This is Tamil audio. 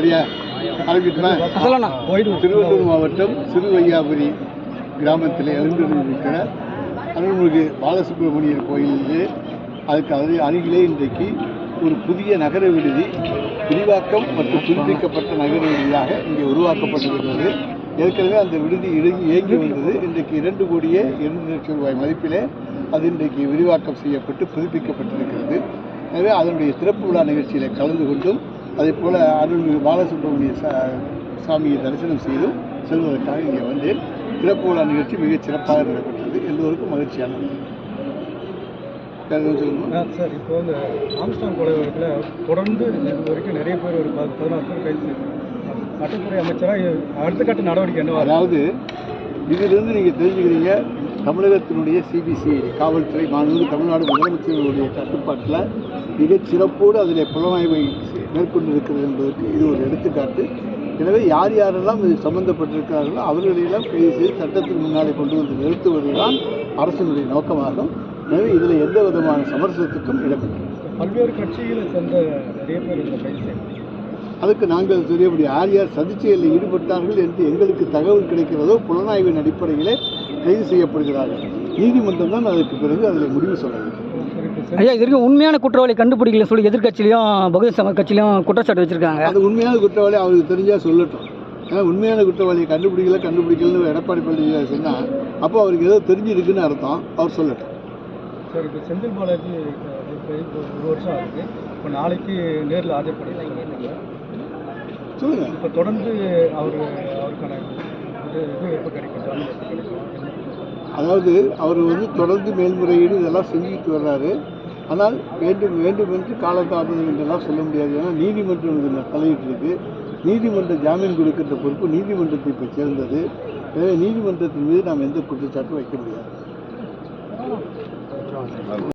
சரியா ஆரம்பிக்கட்டுமா சொல்லண்ணா. திருவள்ளூர் மாவட்டம் சிறுவையாபுரி கிராமத்தில் எழுந்திருக்கிற அருள்மிகு பாலசுப்ரமணியர் கோயிலிலே அதுக்கு அரு அருகிலே இன்றைக்கு ஒரு புதிய நகர விடுதி விரிவாக்கம் மற்றும் புதுப்பிக்கப்பட்ட நகர விடுதியாக இங்கே உருவாக்கப்பட்டிருக்கிறது. ஏற்கனவே அந்த விடுதி இறங்கி இயங்கி வந்தது. இன்றைக்கு இரண்டு கோடியே இரண்டு லட்சம் ரூபாய் மதிப்பிலே அது இன்றைக்கு விரிவாக்கம் செய்யப்பட்டு புதுப்பிக்கப்பட்டிருக்கிறது. எனவே அதனுடைய திறப்பு விழா நிகழ்ச்சியில் கலந்து கொண்டும் அதே போல் அருள்மிகு பாலசுப்ரமணிய சா சாமியை தரிசனம் செய்தும் செல்வதற்காக இங்கே வந்து திறப்பு விழா நிகழ்ச்சி மிகச் சிறப்பாக நடைபெற்றது எல்லோருக்கும் சொல்லணுமா சார் இப்போ வந்து ஆம்ஸ்டாங் கொலை வழக்கில் தொடர்ந்து இது வரைக்கும் நிறைய பேர் ஒரு பதினாறு பேர் கைது செய்திருக்காங்க. சட்டத்துறை அமைச்சராக அடுத்த கட்ட நடவடிக்கை என்னவா இருக்கும்? அதாவது இதிலிருந்து நீங்கள் தெரிஞ்சுக்கிறீங்க தமிழகத்தினுடைய சிபிசிஐடி காவல்துறை மாண்புமிகு தமிழ்நாடு முதலமைச்சர்களுடைய கட்டுப்பாட்டில் மிகச் சிறப்போடு அதில் புலனாய்வை மேற்கொண்டிருக்கிறது என்பதற்கு இது ஒரு எடுத்துக்காட்டு. எனவே யார் யாரெல்லாம் இது சம்பந்தப்பட்டிருக்கிறார்களோ அவர்களையெல்லாம் கைது செய்து சட்டத்தின் முன்னாலே கொண்டு வந்து நிறுத்துவதுதான் அரசினுடைய நோக்கமாகும். எனவே இதில் எந்த விதமான சமரசத்துக்கும் இடமில்லை. பல்வேறு கட்சிகளை சேர்ந்த நிறைய பேர் கைது அதுக்கு நாங்கள் முடியும் யார் யார் சதிச்செயலில் ஈடுபட்டார்கள் என்று எங்களுக்கு தகவல் கிடைக்கிறதோ புலனாய்வின் அடிப்படையிலே கைது செய்யப்படுகிறார்கள். நீதிமன்றம் தான் அதற்கு பிறகு அதில் முடிவு சொல்ல வேண்டும் ஐயா இது வரைக்கும் உண்மையான குற்றவாளி கண்டுபிடிக்கல சொல்லி எதிர்க்கட்சியிலையும் பகுஜன் சமாஜ் கட்சியிலையும் குற்றச்சாட்டு வச்சிருக்காங்க. அது உண்மையான குற்றவாளி அவருக்கு தெரிஞ்சால் சொல்லட்டும். ஏன்னா உண்மையான குற்றவாளியை கண்டுபிடிக்கல கண்டுபிடிக்கலன்னு எடப்பாடி பழனிசாமி சொன்னால் அப்போ அவருக்கு ஏதோ தெரிஞ்சிருக்குன்னு அர்த்தம். அவர் சொல்லட்டும். சார் இப்போ செந்தில் பாலாஜி ஒரு வருஷம் ஆகுது. இப்போ நாளைக்கு நேரில் ஆஜர்படுத்த சொல்லுங்கள் இப்போ தொடர்ந்து அவர் அவருக்கான இது இது எப்போ கிடைக்கும் ஜாமீன் எப்போ கிடைக்கும்? அதாவது அவர் வந்து தொடர்ந்து மேல்முறையீடு இதெல்லாம் செஞ்சுட்டு வர்றாரு. ஆனால் வேண்டும் வேண்டும் என்று காலதாமதம் என்றெல்லாம் சொல்ல முடியாது. ஏன்னா நீதிமன்றம் இதில் தலையிட்டிருக்கு. நீதிமன்ற ஜாமீன் கொடுக்கின்ற பொறுப்பு நீதிமன்றத்தை இப்போ சேர்ந்தது. எனவே நீதிமன்றத்தின் மீது நாம் எந்த குற்றச்சாட்டும் வைக்க முடியாது.